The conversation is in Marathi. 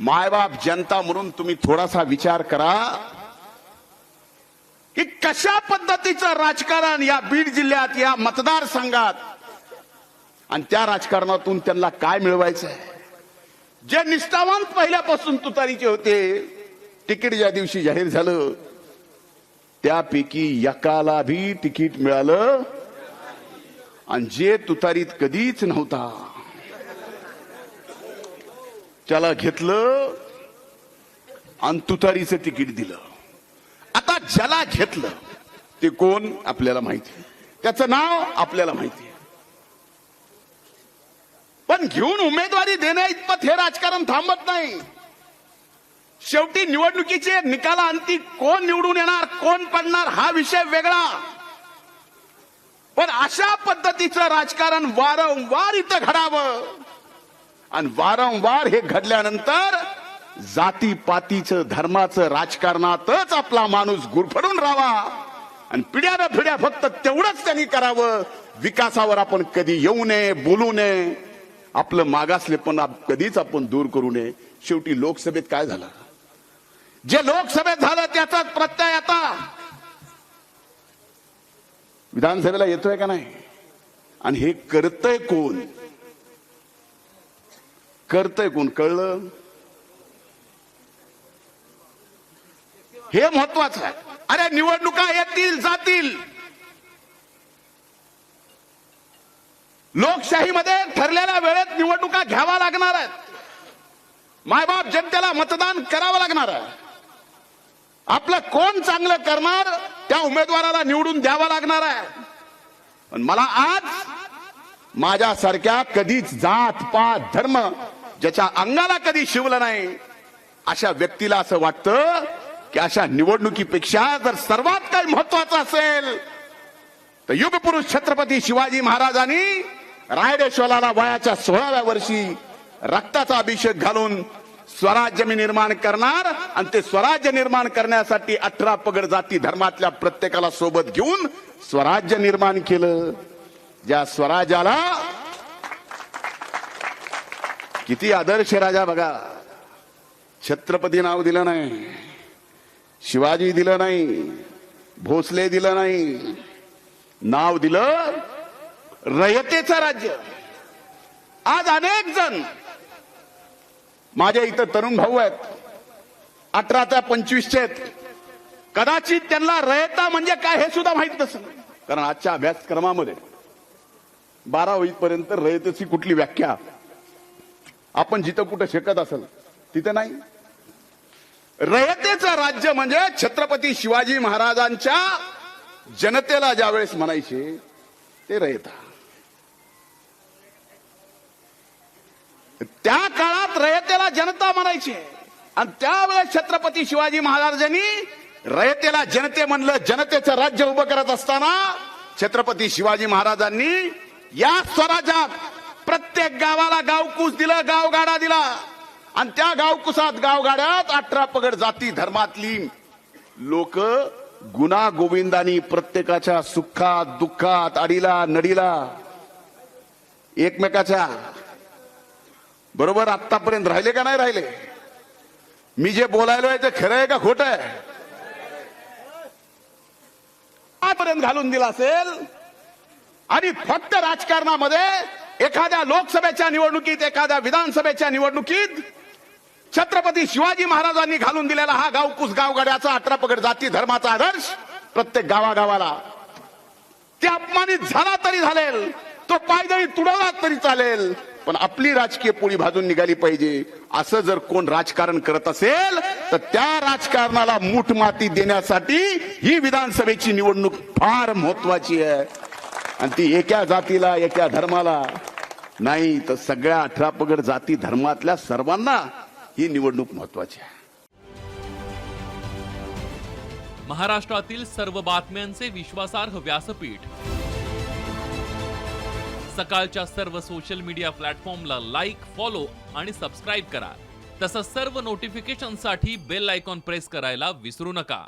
मायबाप जनता म्हणून तुम्ही थोडासा विचार करा की कशा पद्धतीचं राजकारण या बीड जिल्ह्यात या मतदारसंघात? आणि त्या राजकारणातून त्यांना काय मिळवायचं आहे जे निष्ठावान पहिल्यापासून तुतारीचे होते तिकीट ज्या दिवशी जाहीर झालं त्यापैकी एकाला भी तिकीट मिळालं. आणि जे तुतारीत कधीच नव्हता. त्याला घेतलं आणि तुतारीचं तिकीट दिलं. आता ज्याला घेतलं ते कोण आपल्याला माहिती त्याचं नाव आपल्याला माहिती आहे. पण घेऊन उमेदवारी देण्या इतपत हे राजकारण थांबत नाही. शेवटी निवडणुकीचे निकाला अंती कोण निवडून येणार कोण पडणार हा विषय वेगळा. पण अशा पद्धतीचं राजकारण वारंवार इथं घडावं. आणि वारंवार हे घडल्यानंतर जातीपातीचं धर्माचं राजकारणातच आपला माणूस गुरफडून राहावा. आणि पिढ्यानं पिढ्या फक्त तेवढंच त्यांनी करावं. विकासावर आपण कधी येऊ नये बोलू नये. आपलं मागासले पण कधीच आपण दूर करू नये. शेवटी लोकसभेत काय झालं? जे लोकसभेत झालं त्याचाच प्रत्यय आता. विधानसभेला येतोय का नाही? आणि हे करतय कोण? करतय कोण? कळलं? हे महत्वाचं आहे. अरे निवडणुका येतील जातील. लोकशाहीमध्ये ठरलेल्या वेळेत निवडणुका घ्यावा लागणार आहेत. मायबाप जनतेला मतदान करावं लागणार आहे. आपलं कोण चांगलं करणार त्या उमेदवाराला निवडून द्यावा लागणार आहे. पण मला आज माझ्यासारख्या कधीच जात पात धर्म ज्याच्या अंगाला कधी शिवलं नाही अशा व्यक्तीला असं वाटतं की अशा निवडणुकीपेक्षा जर सर्वात काही महत्वाचं असेल तर युगपुरुष छत्रपती शिवाजी महाराजांनी रायडेश्वराला वयाच्या सोळाव्या वर्षी रक्ताचा अभिषेक घालून स्वराज्य मी निर्माण करणार आणि ते स्वराज्य निर्माण करण्यासाठी अठरा पगड जाती धर्मातल्या प्रत्येकाला सोबत घेऊन स्वराज्य निर्माण केलं. ज्या स्वराज्याला किती आदर्श राजा बघा. छत्रपती नाव दिलं नाही. शिवाजी दिलं नाही. भोसले दिलं नाही. नाव दिलं रयतेचं राज्य. आज अनेक जण माझ्या इथं तरुण भाऊ आहेत. अठरा त्या पंचवीसचे आहेत. कदाचित त्यांना रयता म्हणजे काय हे सुद्धा माहीत नसेल. कारण आजच्या अभ्यासक्रमामध्ये बारा होईपर्यंत रयतेची कुठली व्याख्या आपण जिथं कुठं शिकत असेल तिथं नाही. रयतेचं राज्य म्हणजे छत्रपती शिवाजी महाराजांच्या जनतेला ज्यावेळेस म्हणायचे ते रयता. त्या काळात रयतेला जनता म्हणायची. आणि त्यावेळेस छत्रपती शिवाजी महाराजांनी रयतेला जनते म्हणलं जनतेचं राज्य उभं करत असताना छत्रपती शिवाजी महाराजांनी या स्वराज्यात प्रत्येक गावाला गावकूस दिलं गावगाडा दिला. आणि त्या गावकुसात गावगाड्यात अठरा पगड जाती धर्मातली. लोक गुन्हा गोविंदानी प्रत्येकाच्या सुखात दुःखात अडीला नडीला एकमेकाच्या. बरोबर आतापर्यंत राहिले का नाही राहिले? मी जे बोलायलोय ते खरं आहे का खोट आहे? आतापर्यंत घालून दिला असेल. आणि फक्त राजकारणामध्ये एखाद्या लोकसभेच्या निवडणुकीत एखाद्या विधानसभेच्या निवडणुकीत छत्रपती शिवाजी महाराजांनी घालून दिलेला हा गावकुस गावगाड्याचा अठरा पगड जाती धर्माचा आदर्श प्रत्येक गावागावाला. ते अपमानित झाला तरी झालेल तो पायदळी तुडवला तरी चालेल पण आपली राजकीय पोळी भाजून निघाली पाहिजे. असं जर कोण राजकारण करत असेल तर त्या राजकारणाला मूठ माती देण्यासाठी ही विधानसभेची निवडणूक फार महत्वाची आहे. आणि ती एका जातीला एका धर्माला नाही तर सगळ्या अठरा पगड जाती धर्मातल्या सर्वांना ही निवडणूक महत्वाची आहे. महाराष्ट्रातील सर्व बातम्यांचे विश्वासार्ह व्यासपीठ. सकाळच्या सर्व सोशल मीडिया प्लॅटफॉर्मला लाईक फॉलो आणि सबस्क्राईब करा. तसंच सर्व नोटिफिकेशनसाठी बेल आयकॉन प्रेस करायला विसरू नका.